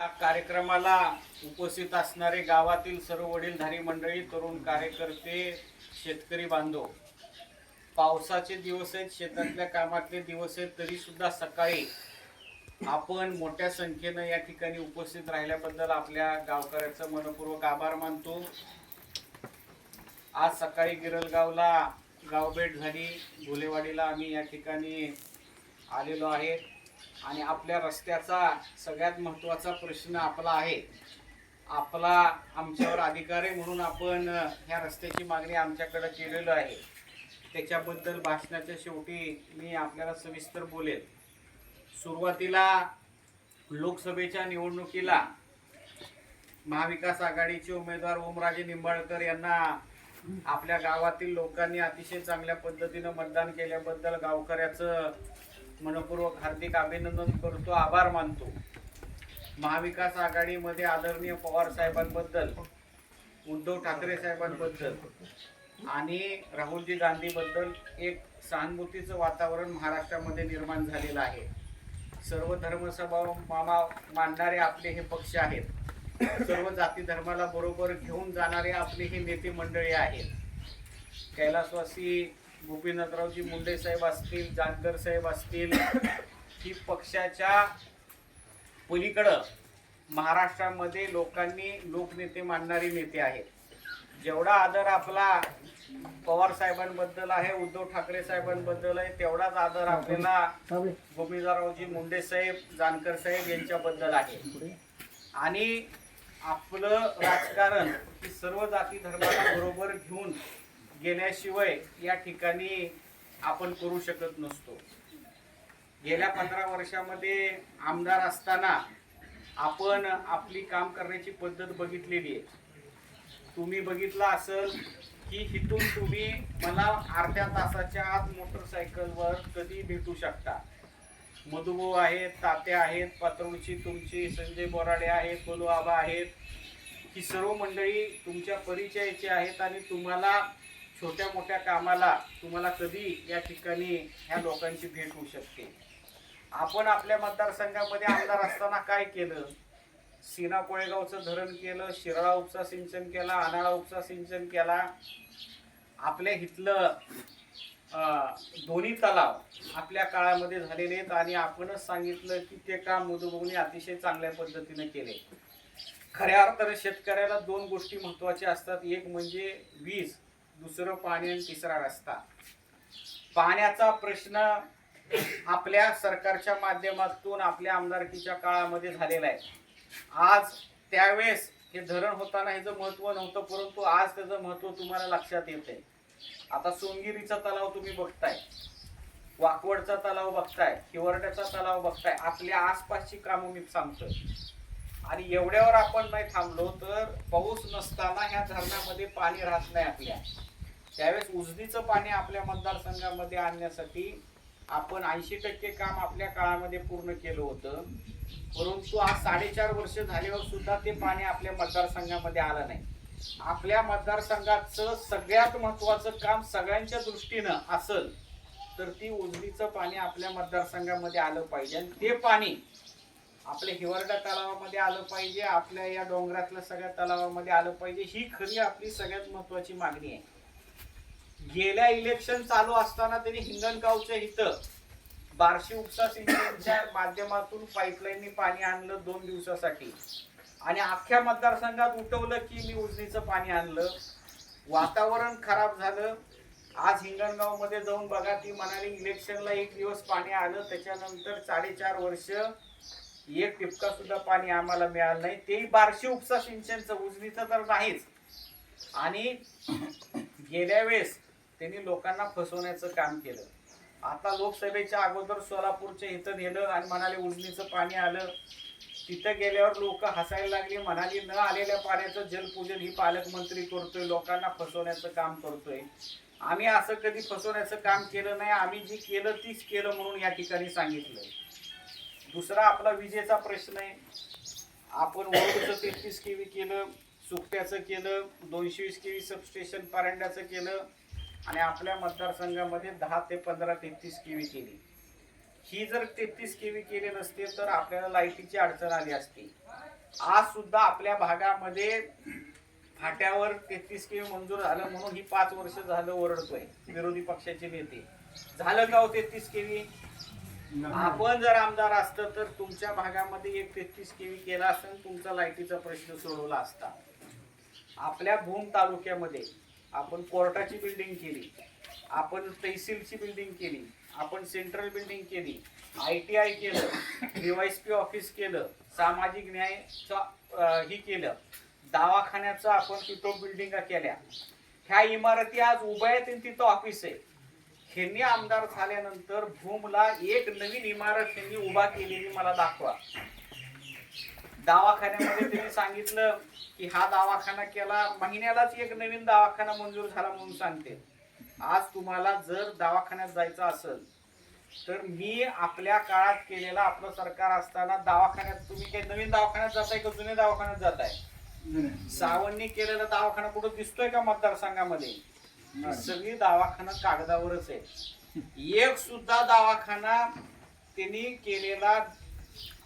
कार्यक्रमाला उपस्थित असणारे गावातील सर्व वडीलधारी मंडळी तरुण कार्यकर्ते शेतकरी बांधव. पावसाचे दिवस आहेत शेतातल्या कामातले दिवस आहेत तरी सुद्धा सकाळी आपण मोठ्या संख्येनं या ठिकाणी उपस्थित राहिल्याबद्दल आपल्या गावकऱ्याचं मनपूर्वक आभार मानतो. आज सकाळी गिरलगावला गावभेट झाली. घोलेवाडीला आम्ही या ठिकाणी आलेलो आहे. आणि आपल्या रस्त्याचा सगळ्यात महत्त्वाचा प्रश्न आपला आहे. आपला आमच्यावर अधिकार आहे म्हणून आपण ह्या रस्त्याची मागणी आमच्याकडे केलेलं आहे. त्याच्याबद्दल भाषणाच्या शेवटी मी आपल्याला सविस्तर बोलेल. सुरुवातीला लोकसभेच्या निवडणुकीला महाविकास आघाडीचे उमेदवार ओमराजे निंबाळकर यांना आपल्या गावातील लोकांनी अतिशय चांगल्या पद्धतीनं मतदान केल्याबद्दल गावकऱ्याचं मनपूर्वक हार्दिक अभिनंदन करतो आभार मानतो. महाविकास आघाडीमध्ये आदरणीय पवार साहेबांबद्दल उद्धव ठाकरे साहेबांबद्दल आणि राहुलजी गांधीबद्दल एक सहानुभूतीचं वातावरण महाराष्ट्रामध्ये निर्माण झालेलं आहे. सर्व धर्मसभा मामा मानणारे आपले हे पक्ष आहेत. सर्व जाती धर्माला बरोबर घेऊन जाणारे आपले हे नेते मंडळी आहेत. कैलासवासी गोपीनाथरावजी मुंडे साहेब असतील जानकर साहेब असतील ही पक्षाच्या पलीकडं महाराष्ट्रामध्ये लोकांनी लोकनेते मानणारे नेते आहेत. जेवढा आदर आपला पवार साहेबांबद्दल आहे उद्धव ठाकरे साहेबांबद्दल आहे तेवढाच आदर आपल्याला गोपीनाथरावजी मुंडे साहेब जानकर साहेब यांच्याबद्दल आहे. आणि आपलं राजकारण ही सर्व जाती धर्माला बरोबर घेऊन गेल्याशिवाय या ठिकाणी आपण करू शकत नसतो. गेल्या पंधरा वर्षामध्ये आमदार असताना आपण आपली काम करण्याची पद्धत बघितलेली आहे. तुम्ही बघितलं असेल की इथून तुम्ही मला अर्ध्या तासाच्या आत मोटरसायकलवर कधी भेटू शकता. मधुभाऊ आहेत तात्या आहेत पातळूची तुमची संजय बोराडे आहेत बोलू आबा आहेत. ही सर्व मंडळी तुमच्या परिचयाची आहेत आणि तुम्हाला छोट्या मोठ्या कामाला तुम्हाला कधी या ठिकाणी ह्या लोकांची भेट होऊ शकते. आपण आपल्या मतदारसंघामध्ये आमदार असताना काय केलं? सीना कोळेगावचं धरण केलं शिराळा उपसा सिंचन केला अनाळा उपसा सिंचन केला. आपल्या इथलं दोन्ही तलाव आपल्या काळामध्ये झालेले आहेत आणि आपणच सांगितलं की ते काम मधुभाऊनी अतिशय चांगल्या पद्धतीने केले. खऱ्या अर्थाने शेतकऱ्याला दोन गोष्टी महत्त्वाच्या असतात. एक म्हणजे वीज. दुसरं पाणी आणि तिसरा रस्ता. पाण्याचा प्रश्न आपल्या सरकारच्या माध्यमातून आपल्या आमदारकीच्या काळामध्ये झालेला आहे. आज त्यावेळेस हे धरण होताना ह्याचं महत्त्व नव्हतं परंतु आज त्याचं महत्त्व तुम्हाला लक्षात येते आता सोनगिरीचा तलाव तुम्ही बघताय वाकवडचा तलाव बघताय हिवरड्याचा तलाव बघताय आपल्या आसपासची कामं मी सांगतोय. आणि एवढ्यावर आपण नाही थांबलो तर पाऊस नसताना ह्या धरणामध्ये पाणी राहत नाही आपल्या. त्यावेळेस उजनीचं पाणी आपल्या मतदारसंघामध्ये आणण्यासाठी आपण ऐंशी टक्के काम आपल्या काळामध्ये पूर्ण केलं होतं. परंतु आज साडेचार वर्ष झाल्यावर सुद्धा ते पाणी आपल्या मतदारसंघामध्ये आलं नाही. आपल्या मतदारसंघाचं सगळ्यात महत्वाचं काम सगळ्यांच्या दृष्टीनं असल तर ती उजनीचं पाणी आपल्या मतदारसंघामध्ये आलं पाहिजे. आणि ते पाणी आपल्या हिवरडा तलावामध्ये आलं पाहिजे आपल्या या डोंगरातल्या सगळ्या तलावामध्ये आलं पाहिजे. ही खरी आपली सगळ्यात महत्वाची मागणी आहे. गेल्या इलेक्शन चालू असताना त्यांनी हिंगणगावच्या इथं बार्शी उपसा सिंचनच्या माध्यमातून पाईपलाईननी पाणी आणलं दोन दिवसासाठी. आणि अख्ख्या मतदारसंघात उठवलं की मी उजनीचं पाणी आणलं. वातावरण खराब झालं. आज हिंगणगावमध्ये जाऊन बघा ती म्हणाली इलेक्शनला एक दिवस पाणी आलं त्याच्यानंतर साडेचार वर्ष एक टिपका सुद्धा पाणी आम्हाला मिळालं नाही. तेही बार्शी उपसा सिंचनचं उजनीचं तर नाहीच. आणि गेल्या वेळेस त्यांनी लोकांना फसवण्याचं काम केलं. आता लोकसभेच्या अगोदर सोलापूरच्या इथं नेलं आणि म्हणाले उजनीचं पाणी आलं. तिथं गेल्यावर लोक हसायला लागली म्हणाली न आलेल्या पाण्याचं जलपूजन ही पालकमंत्री करतोय लोकांना फसवण्याचं काम करतोय. आम्ही असं कधी फसवण्याचं काम केलं नाही आम्ही जे केलं तीच केलं म्हणून या ठिकाणी सांगितलं दुसरा आपला विजेचा प्रश्न आहे. आपण वळूचं तेहतीस केवी केलं सुकट्याचं केलं दोनशे वीस केवी सबस्टेशन परांड्याचं केलं आणि आपल्या मतदारसंघामध्ये दहा ते पंधरा तेहतीस केवी केली. ही जर तेहतीस केवी केली नसते तर आपल्याला लाईटीची अडचण आली असती. आज सुद्धा आपल्या भागामध्ये फाट्यावर तेहतीस केवी मंजूर झालं म्हणून ही पाच वर्ष झालं ओरडतोय विरोधी पक्षाचे नेते. झालं का हो तेहतीस केवी? आपण जर आमदार असतं तर तुमच्या भागामध्ये एक तेहतीस केवी केला असेल तुमचा लाईटीचा प्रश्न सोडवला असता. आपल्या भूम तालुक्यामध्ये आपण कोर्टाची बिल्डिंग केली आपण तहसीलची बिल्डिंग केली आपण सेंट्रल बिल्डिंग केली आय टी आय केलं डीवायसपी ऑफिस केलं सामाजिक न्यायचं ही केलं दवाखान्याचं आपण तिथं बिल्डिंग केल्या. ह्या इमारती आज उभ्या आहेत आणि तिथं ऑफिस आहे. ह्यांनी आमदार झाल्यानंतर भूमला एक नवीन इमारत त्यांनी उभा केलेली मला दाखवा. दवाखान्यामध्ये त्यांनी सांगितलं की हा दवाखाना केला महिन्यालाच एक नवीन दवाखाना मंजूर झाला म्हणून सांगते. आज तुम्हाला जर दवाखान्यात जायचं असेल तर मी आपल्या काळात केलेला आपलं सरकार असताना दवाखान्यात तुम्ही काही नवीन दवाखान्यात जाताय का जुन्या दवाखान्यात जाताय? सावंतनी केलेला दवाखाना कुठं दिसतोय का मतदारसंघामध्ये? सगळी दवाखाना कागदावरच आहे. एक सुद्धा दवाखाना त्यांनी केलेला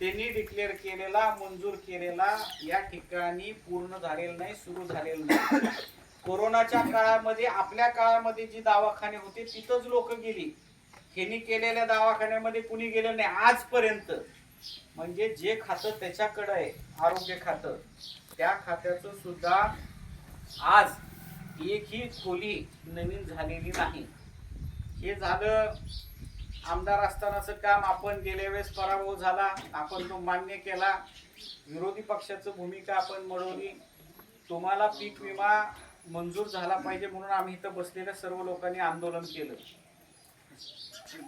त्यांनी डिक्लेअर केलेला मंजूर केलेला या ठिकाणी पूर्ण झालेला नाही सुरू झालेला नाही. कोरोनाच्या काळामध्ये आपल्या काळामध्ये जी दवाखाने होते तिथंच लोक गेली. त्यांनी केलेल्या दवाखान्यामध्ये कुणी गेलं नाही आजपर्यंत. म्हणजे जे खातं त्याच्याकडं आहे आरोग्य खातं त्या खात्याचं सुद्धा आज एकही खोली नवीन झालेली नाही. हे झालं आमदार असतानाचं काम आपण गेल्या वेळेस पराभव झाला आपण तो मान्य केला. विरोधी पक्षाचं भूमिका आपण मिळवली तुम्हाला पीक विमा मंजूर झाला पाहिजे म्हणून आम्ही इथं बसलेल्या सर्व लोकांनी आंदोलन केलं.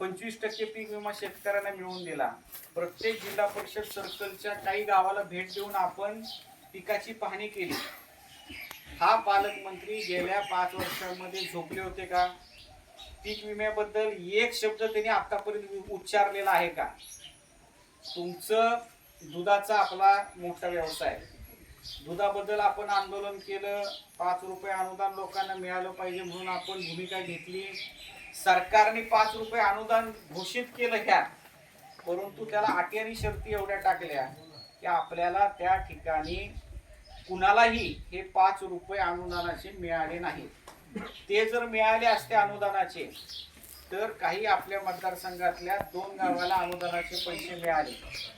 पंचवीस टक्के पीक विमा शेतकऱ्यांना मिळवून दिला. प्रत्येक जिल्हा परिषद सर्कलच्या काही गावाला भेट देऊन आपण पिकाची पाहणी केली. हा पालकमंत्री गेल्या पाच वर्षांमध्ये झोपले होते का? पीक विम्याबद्दल एक शब्द त्यांनी आतापर्यंत उच्चारलेला आहे का? तुमचं दुधाचा आपला मोठा व्यवसाय. दुधाबद्दल आपण आंदोलन केलं पाच रुपये अनुदान लोकांना मिळालं पाहिजे म्हणून आपण भूमिका घेतली. सरकारने पाच रुपये अनुदान घोषित केलं ह्या परंतु त्याला अटी आणि शर्ती एवढ्या टाकल्या की आपल्याला त्या ठिकाणी कुणालाही हे पाच रुपये अनुदानाचे मिळाले नाहीत. ते जर मिळाले असते अनुदानाचे तर काही आपल्या मतदारसंघातल्या दोन गावाला अनुदानाचे पैसे मिळाले.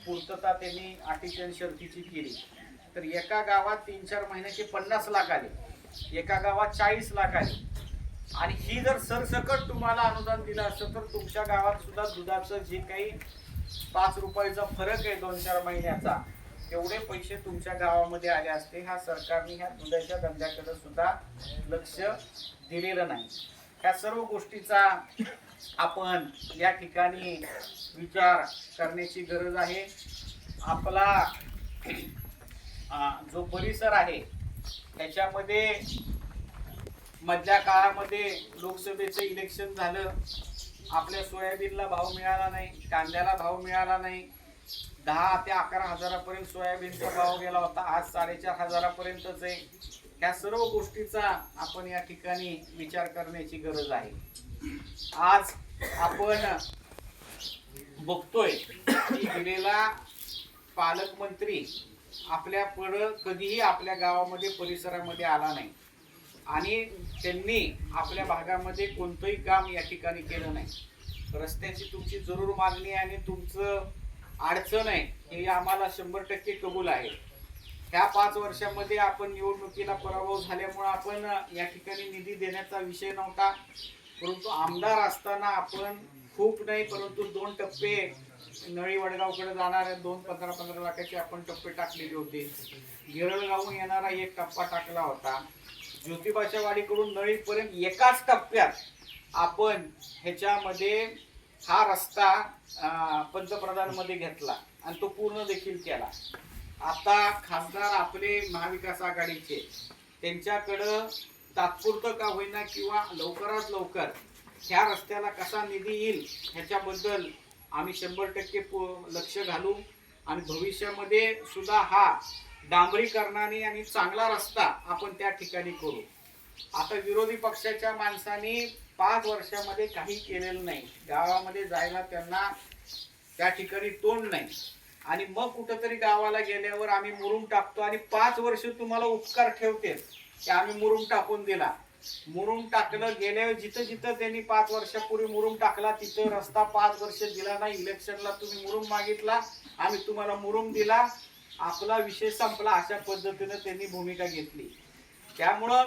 पूर्तता त्यांनी अटीचन शर्तीची केली. तर एका गावात तीन चार महिन्याचे पन्नास लाख आले. एका गावात चाळीस लाख आले. आणि ही जर सरसकट तुम्हाला अनुदान दिलं असतं तर तुमच्या गावात सुद्धा दुधाचं जे काही पाच रुपयाचा फरक आहे दोन चार महिन्याचा तेवढे पैसे तुमच्या गावामध्ये आले असते ह्या सरकारने ह्या दुधाच्या धंद्याकडे सुद्धा लक्ष दिलेलं नाही. ह्या सर्व गोष्टीचा आपण या ठिकाणी विचार करण्याची गरज आहे. आपला जो परिसर आहे त्याच्यामध्ये मधल्या काळामध्ये लोकसभेचं इलेक्शन झालं. आपल्या सोयाबीनला भाव मिळाला नाही कांद्याला भाव मिळाला नाही. दहा ते अकरा हजारापर्यंत सोयाबीनचा भाव गेला होता. आज साडेचार हजारापर्यंतच आहे. ह्या सर्व गोष्टीचा आपण या ठिकाणी विचार करण्याची गरज आहे. आज आपण बघतोय की गेलेला पालकमंत्री आपल्या पड कधीही आपल्या गावामध्ये परिसरामध्ये आला नाही. आणि त्यांनी आपल्या भागामध्ये कोणतंही काम या ठिकाणी केलं नाही. रस्त्याची तुमची जरूर मागणी आहे आणि तुमचं अडचण आहे हे आम्हाला शंभर टक्के कबूल आहे. ह्या पाच वर्षामध्ये आपण निवडणुकीला पराभव झाल्यामुळं आपण या ठिकाणी निधी देण्याचा विषय नव्हता. परंतु आमदार असताना आपण खूप नाही परंतु दोन टप्पे नळी वडगावकडे जाणाऱ्या दोन पंधरा पंधरा लाखाचे आपण टप्पे टाकलेले होते. गिरळगावून येणारा एक टप्पा टाकला होता. ज्योतिबाच्या वाडीकडून नळीपर्यंत एकाच टप्प्यात आपण ह्याच्यामध्ये हा रस्ता पंतप्रधानमध्ये घेतला आणि तो पूर्ण देखील केला. आता खासदार आपले महाविकास आघाडीचे त्यांच्याकडं तात्पुरतं का होईना किंवा लवकरात लवकर ह्या रस्त्याला कसा निधी येईल ह्याच्याबद्दल आम्ही शंभर टक्के लक्ष घालू आणि भविष्यामध्ये सुद्धा हा डांबरीकरणाने आणि चांगला रस्ता आपण त्या ठिकाणी करू. आता विरोधी पक्षाच्या माणसांनी पाच वर्षामध्ये काही केलेलं नाही. गावामध्ये जायला त्यांना त्या ठिकाणी तोंड नाही. आणि मग कुठंतरी गावाला गेल्यावर आम्ही मुरुम टाकतो आणि पाच वर्ष तुम्हाला उपकार ठेवते की आम्ही मुरुम टाकून दिला. मुरुम टाकलं गेल्यावर जिथं जिथं त्यांनी पाच वर्षापूर्वी मुरुम टाकला तिथं रस्ता पाच वर्ष दिला नाही. इलेक्शनला तुम्ही मुरुम मागितला आम्ही तुम्हाला मुरुम दिला. आपला विषय संपला अशा पद्धतीनं त्यांनी भूमिका घेतली. त्यामुळं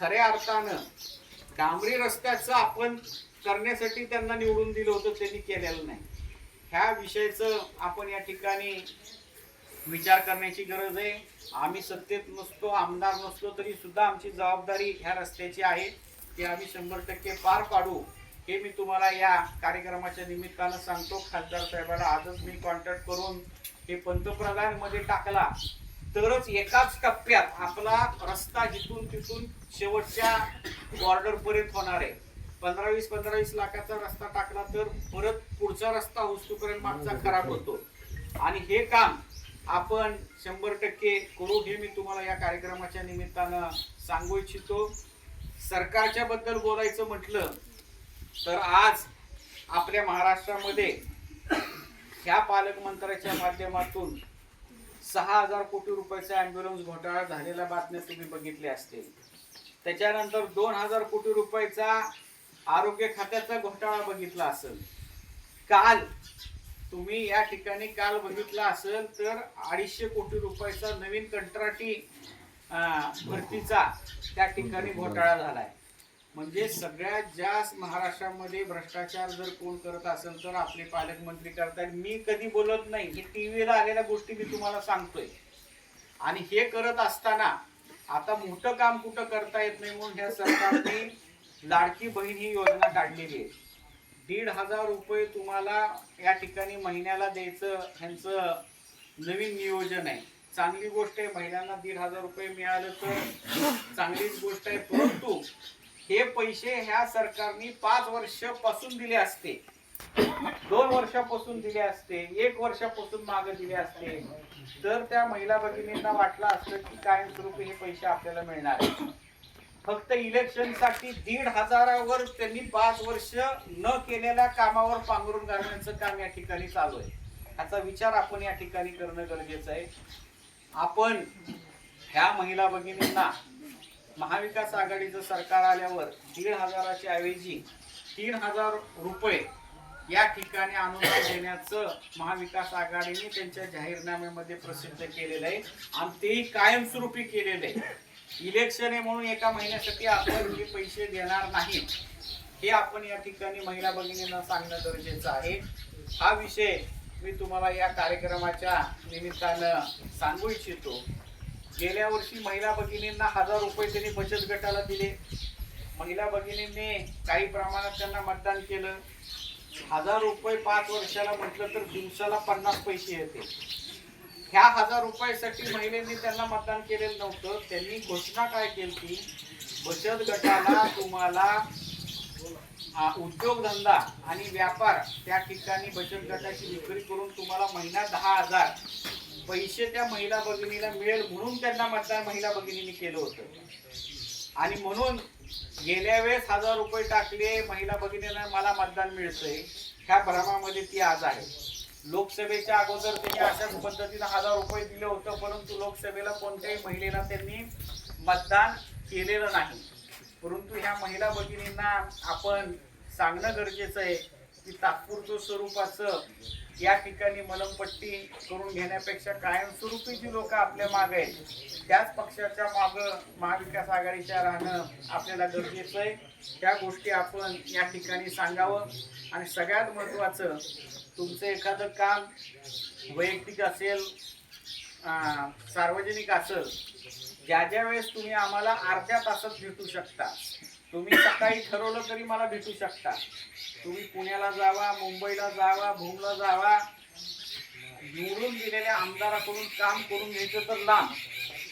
खऱ्या अर्थानं डांबरी रस्त्याचं आपण करण्यासाठी त्यांना निवडून दिलं होतं त्यांनी केलेलं नाही. ह्या विषयाचं आपण या ठिकाणी विचार करण्याची गरज आहे. आम्ही सत्तेत नसतो आमदार नसतो तरी सुद्धा आमची जबाबदारी ह्या रस्त्याची आहे ती आम्ही शंभर टक्के पार पाडू. हे मी तुम्हाला या कार्यक्रमाच्या निमित्तानं सांगतो. खासदार साहेबाला आजच मी कॉन्टॅक्ट करून हे पंतप्रधानमध्ये टाकला. तरच एकाच टप्प्यात आपला रस्ता जिथून तिथून शेवटच्या बॉर्डर पर्यंत होणार आहे. पंधरा वीस पंधरा वीस लाखाचा रस्ता टाकला तर परत पुढचा रस्ता होस्तोपर्यंत मागचा खराब होतो. आणि हे काम आपण शंभर टक्के करू हे मी तुम्हाला या कार्यक्रमाच्या निमित्तानं सांगू इच्छितो. सरकारच्या बद्दल बोलायचं म्हटलं तर आज आपल्या महाराष्ट्रामध्ये ह्या पालकमंत्र्याच्या माध्यमातून सहा हजार कोटी रुपयाचा अँब्युलन्स घोटाळा झालेल्या बातम्या तुम्ही बघितल्या असतील. त्याच्यानंतर दोन हजार कोटी रुपयाचा आरोग्य खात्याचा घोटाळा बघितला असेल. काल तुम्ही या ठिकाणी काल बघितला असेल तर अडीचशे कोटी रुपयाचा नवीन कंत्राटी भरतीचा त्या ठिकाणी घोटाळा झालाय. म्हणजे सगळ्यात जास्त महाराष्ट्रामध्ये भ्रष्टाचार जर कोण करत असेल तर आपले पालकमंत्री करतायत. मी कधी बोलत नाही. हे टीव्हीला आलेल्या गोष्टी मी तुम्हाला सांगतोय. आणि हे करत असताना आता मोठं काम कुठं करता येत नाही म्हणून ह्या सरकारने लाडकी बहीण ही योजना काढलेली आहे. दीड हजार रुपये तुम्हाला या ठिकाणी महिन्याला द्यायचं ह्यांचं नवीन नियोजन आहे. चांगली गोष्ट आहे महिलांना दीड हजार रुपये मिळालं तर चांगलीच गोष्ट आहे. परंतु हे पैसे ह्या सरकारने पाच वर्षापासून दिले असते. दोन वर्षापासून दिले असते एक वर्षापासून मागे दिले असते. तर त्या महिला भगिनींना वाटलं असतं की कायमस्वरूपी हे पैसे आपल्याला मिळणार फक्त इलेक्शनसाठी दीड हजारावर त्यांनी पाच वर्ष न केलेल्या कामावर पांघरून घालण्याचं काम या ठिकाणी चालू आहे. याचा विचार आपण या ठिकाणी करणं गरजेचं आहे. आपण ह्या महिला भगिनींना महाविकास आघाडीचं सरकार आल्यावर दीड हजाराच्या ऐवजी तीन हजार रुपये या ठिकाणी अनुदान देण्याचं महाविकास आघाडीने त्यांच्या जाहीरनाम्यामध्ये प्रसिद्ध केलेलं आहे. आणि तेही कायमस्वरूपी केलेलं आहे. इलेक्शन आहे म्हणून एका महिन्यासाठी आपण हे पैसे देणार नाही. हे आपण या ठिकाणी महिला भगिनींना सांगणं गरजेचं आहे. हा विषय मी तुम्हाला या कार्यक्रमाच्या निमित्तानं सांगू इच्छितो. गेल्या वर्षी महिला भगिनींना हजार रुपये त्यांनी बचत गटाला दिले. महिला भगिनींनी काही प्रमाणात त्यांना मतदान केलं. हजार रुपये पाच वर्षाला म्हटलं तर दिवसाला पन्नास पैसे येते. ह्या हजार रुपयासाठी महिलांनी त्यांना मतदान केलेलं नव्हतं. त्यांनी घोषणा काय केली बचत गटाला तुम्हाला उद्योगधंदा आणि व्यापार त्या ठिकाणी बचत गटाची विक्री करून तुम्हाला महिना दहा हजार पैसे त्या महिला भगिनीला मिळेल म्हणून त्यांना मतदान महिला भगिनीने केलं होतं. आणि म्हणून गेल्या वेळेस हजार रुपये टाकले महिला भगिनीला मला मतदान मिळतंय. ह्या भ्रमामध्ये ती आज आहे. लोकसभेच्या अगोदर त्यांनी अशाच पद्धतीनं हजार रुपये दिलं होतं परंतु लोकसभेला कोणत्याही महिलेला त्यांनी मतदान केलेलं नाही. परंतु ह्या महिला भगिनींना आपण सांगणं गरजेचं आहे की तात्पुरतं स्वरूपाचं या ठिकाणी मलमपट्टी करून घेण्यापेक्षा कायमस्वरूपी जी लोक आपल्या मागे आहेत. त्याच पक्षाच्या माग महाविकास आघाडीच्या राहणं आपल्याला गरजेचं आहे. त्या गोष्टी आपण या ठिकाणी सांगावं. आणि सगळ्यात महत्त्वाचं तुमचं एखादं काम वैयक्तिक असेल सार्वजनिक असेल ज्या ज्या वेळेस तुम्ही आम्हाला अर्ध्या तासात भेटू शकता तुम्ही सकाळी ठरवलं तरी मला भेटू शकता. तुम्ही पुण्याला जावा मुंबईला जावा भूमला जावा. निवडून दिलेल्या आमदाराकडून काम करून घ्यायचं तर लांब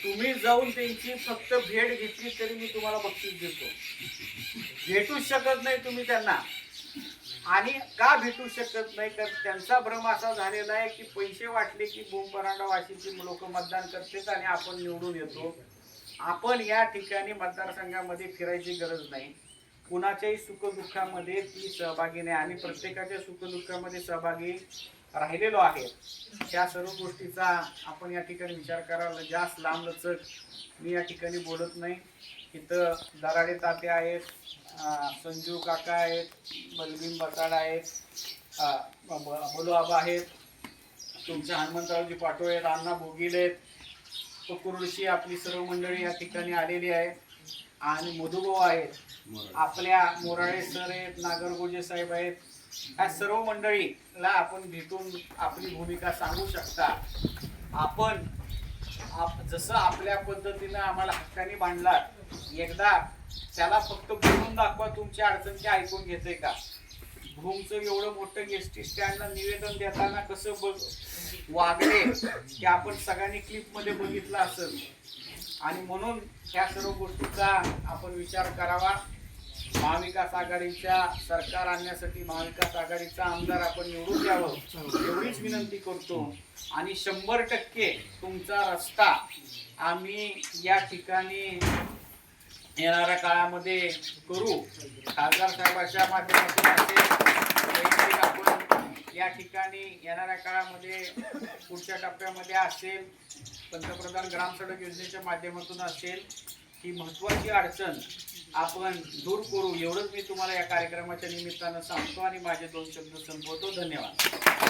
तुम्ही जाऊन त्यांची फक्त भेट घेतली तरी मी तुम्हाला बक्षीस देतो. भेटू शकत नाही तुम्ही त्यांना. आणि का भेटू शकत नाही? तर त्यांचा भ्रम असा झालेला आहे की पैसे वाटले की बोंब वाशीची लोक मतदान करतेच आणि आपण निवडून येतो. आपण या ठिकाणी मतदारसंघामध्ये फिरायची गरज नाही. कुणाच्याही सुखदुःखामध्ये ती सहभागी नाही आणि प्रत्येकाच्या सुखदुःखामध्ये सहभागी राहिलेलो आहे. त्या सर्व गोष्टीचा आपण या ठिकाणी विचार करायला जास्त लांबलचक मी या ठिकाणी बोलत नाही. इथं दराडे ताते आहेत संजू काका आहेत बलबीन बसाड आहेत अं, आबा आहेत तुमचे हनुमंतरावजी पाटोळे आहेत अण्णा भोगील आहेत कुरुडशी आपली सर्व मंडळी या ठिकाणी आलेली आहे. आणि मधुभाऊ आहेत. आपल्या मोराळे सर आहेत नागरगोजे साहेब आहेत. ह्या सर्व मंडळीला आपण भेटून आपली भूमिका सांगू शकता. आपण आप जसं आपल्या पद्धतीनं आम्हाला हक्काने बांधला एकदा त्याला फक्त बोलून दाखवा तुमच्या अडचण ते ऐकून घेते का? भूमचं एवढं मोठं एस टी स्टँडला निवेदन देताना कसं बघ वागणे की आपण सगळ्यांनी क्लिपमध्ये बघितलं असेल. आणि म्हणून ह्या सर्व गोष्टीचा आपण विचार करावा. महाविकास आघाडीच्या सरकार आणण्यासाठी महाविकास आघाडीचा आमदार आपण निवडून द्यावं एवढीच विनंती करतो. आणि शंभर टक्के तुमचा रस्ता आम्ही या ठिकाणी येणाऱ्या काळामध्ये करू. खासदार साहेबाच्या माध्यमातून आपण या ठिकाणी येणाऱ्या काळामध्ये पुढच्या टप्प्यामध्ये असेल पंतप्रधान ग्राम सडक योजनेच्या माध्यमातून असेल ही महत्वाची अडचण आपण दूर करू. एवढंच मी तुम्हाला या कार्यक्रमाच्या निमित्तानं सांगतो आणि माझे दोन शब्द संपवतो. धन्यवाद.